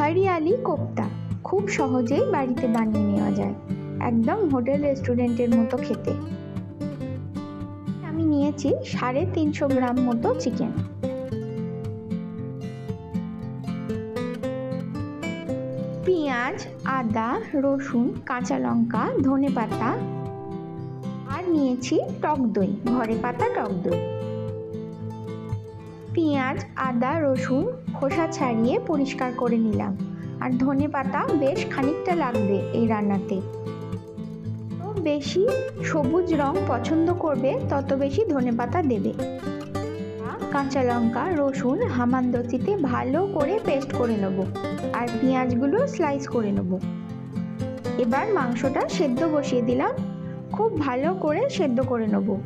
হরিয়ালি কোপ্তা। খুব সহজেই বাড়িতে বানিয়ে নেওয়া যায়। একদম হোটেল রেস্টুরেন্টের মতো খেতে। আমি নিয়েছি সাড়ে তিনশো গ্রাম মতো চিকেন। পেঁয়াজ, আদা, রসুন, কাঁচা লঙ্কা, ধনে পাতা। আর নিয়েছি টক দই, ঘরে পাতা টক দই। পেঁয়াজ, আদা, রসুন, খোসা ছাড়িয়ে পরিষ্কার করে নিলাম। আর ধনে পাতা বেশ খানিকটা লাগবে এই রান্নাতে। তো বেশি সবুজ রং পছন্দ করবে, তত বেশি ধনে পাতা দেবে। কাঁচা লঙ্কা, রসুন হামানদস্তিতে ভালো করে পেস্ট করে নেব। আর পেঁয়াজগুলো স্লাইস করে নেব। এবার মাংসটা সেদ্ধ বসিয়ে দিলাম। খুব ভালো করে সেদ্ধ করে নেব।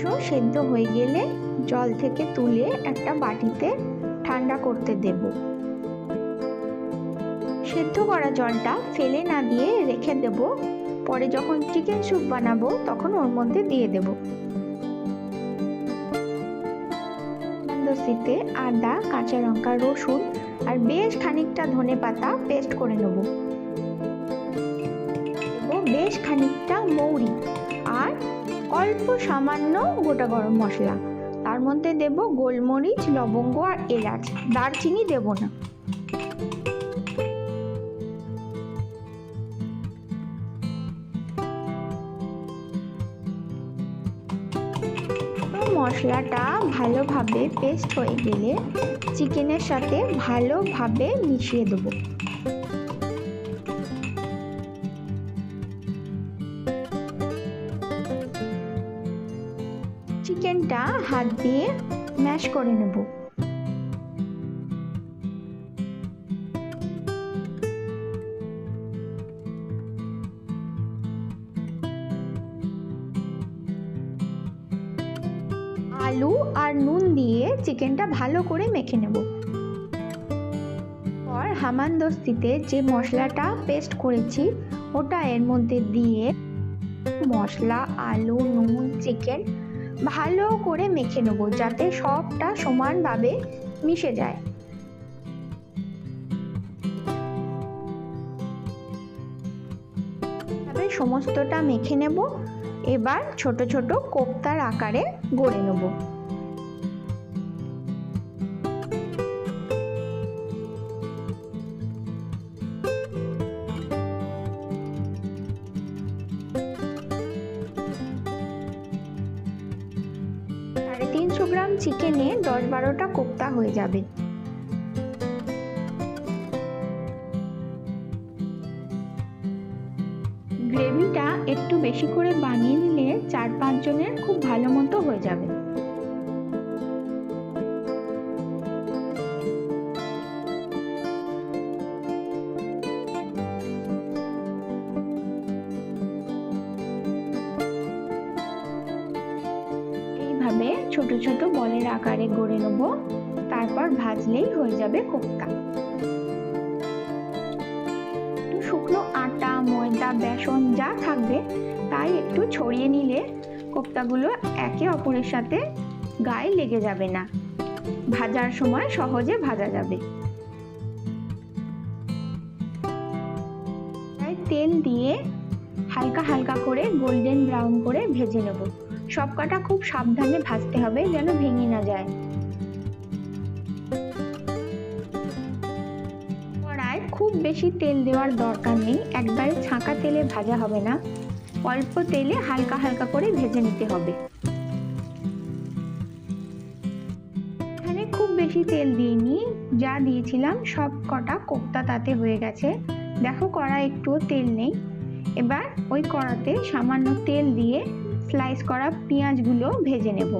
মাংস সেদ্ধ হয়ে গেলে জল থেকে তুলে একটা বাটিতে ঠান্ডা করতে দেব। সেদ্ধ করা জলটা ফেলে না দিয়ে রেখে দেব। পরে যখন চিকেন স্যুপ বানাবো, তখন ওর মধ্যে দিয়ে দেব। দস্তিতে আদা, কাঁচা লঙ্কা রসুন আর বেশ খানিকটা ধনে পাতা পেস্ট করে নেব। বেশ খানিকটা মৌরি আর অল্প সামান্য গোটা গরম মশলা। তার মধ্যে দেব গোলমরিচ, লবঙ্গ আর এলাচ। দারচিনি দেব না। মশলাটা ভালোভাবে পেস্ট হয়ে গেলে চিকেনের সাথে ভালোভাবে মিশিয়ে দেবো। চিকেনটা হাত দিয়ে ম্যাশ করে নেব। আলু আর নুন দিয়ে চিকেনটা ভালো করে মেখে নেব। পর হামানদস্তিতে যে মশলাটা পেস্ট করেছি, ওটা এর মধ্যে দিয়ে মশলা, আলু, নুন, চিকেন ভালো করে মেখে নেব, যাতে সবটা সমানভাবে মিশে যায়। সমস্তটা মেখে নেব, এবার ছোট ছোট কোপ্তার আকারে গড়ে নেব। গ্রাম চিকেনে দশ বারোটা কোপ্তা হয়ে যাবে। গ্রেভিটা একটু বেশি করে বানিয়ে নিলে চার পাঁচজনের খুব ভালো মতো হয়ে যাবে। এইভাবে ছোট ছোট বলের আকারে গড়ে নেব। তারপর ভাজলেই হয়ে যাবে কোপ্তা। শুকনো আটা, ময়দা, বেসন যা থাকবে, তাই একটু ছড়িয়ে নিলে কোপ্তাগুলো একে অপরের সাথে গায়ে লেগে যাবে না। ভাজার সময় সহজে ভাজা যাবে। তেল দিয়ে হালকা হালকা করে গোল্ডেন ব্রাউন করে ভেজে নেব। সব কটা খুব সাবধানে ভাজতে হবে যেন ভেঙে না যায়। কড়ায় খুব বেশি তেল দেওয়ার দরকার নেই, একবারে ছাঁকা তেলে ভাজা হবে না। অল্প তেলে হালকা হালকা করে ভেজে নিতে হবে। এখানে খুব বেশি তেল দিইনি, যা দিয়েছিলাম সব কটা কোপ্তা তাতে হয়ে গেছে। দেখো কড়া একটুও তেল নেই। এবার ওই কড়াতে সামান্য তেল দিয়ে স্লাইস করা পেঁয়াজগুলো ভেজে নেব।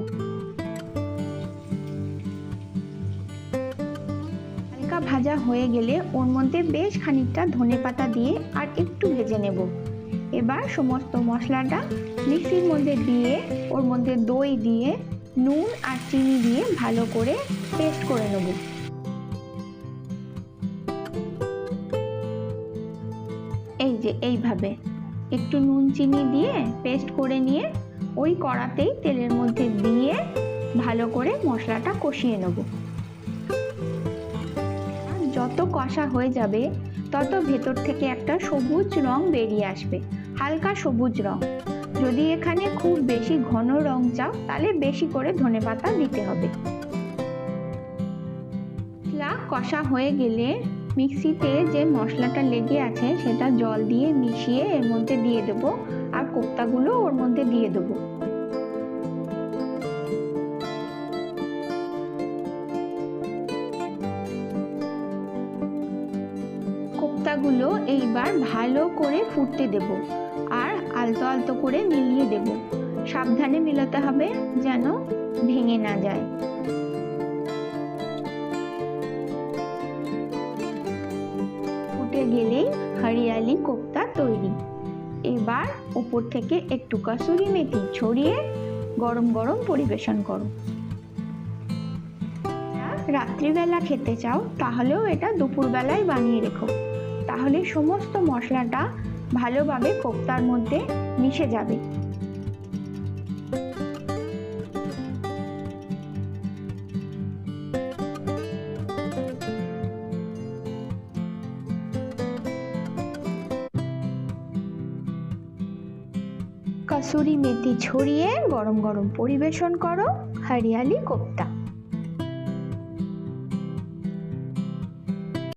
হালকা ভাজা হয়ে গেলে ওর মধ্যে বেশ খানিকটা ধনে পাতা দিয়ে আর একটু ভেজে নেব। এবার সমস্ত মশলাটা মিক্সির মধ্যে দিয়ে, ওর মধ্যে দই দিয়ে, নুন আর চিনি দিয়ে ভালো করে পেস্ট করে নেব। এই যে, এইভাবে। একটু নুন চিনি দিয়ে পেস্ট করে নিয়ে ওই কড়াতেই তেলের মধ্যে দিয়ে ভালো করে মশলাটা কষিয়ে নেব। যত কষা হয়ে যাবে, তত ভেতর থেকে একটা সবুজ রং বেরিয়ে আসবে, হালকা সবুজ রং। যদি এখানে খুব বেশি ঘন রং চাও, তাহলে বেশি করে ধনেপাতা দিতে হবে। মশলা কষা হয়ে গেলে মিক্সিতে যে মশলাটা লেগে আছে সেটা জল দিয়ে মিশিয়ে এর মধ্যে দিয়ে দেবো, আর কোপ্তাগুলো ওর মধ্যে দিয়ে দেবো। কোপ্তাগুলো এইবার ভালো করে ফুটতে দেব, আর আলতো আলতো করে মিলিয়ে দেব। সাবধানে মিলাতে হবে যেন ভেঙে না যায়। ফুটে গেলেই হরিয়ালি কোপ্তা তৈরি। এবার উপর থেকে একটু কাসুরি মেথি ছড়িয়ে গরম গরম পরিবেশন করো। রাত্রিবেলা খেতে চাও, তাহলেও এটা দুপুরবেলায় বানিয়ে রেখো। তাহলে সমস্ত মশলাটা ভালোভাবে কোপ্তার মধ্যে মিশে যাবে। কসুরি মেথি ছড়িয়ে গরম গরম পরিবেশন করো। হরিয়ালি কোপ্তা।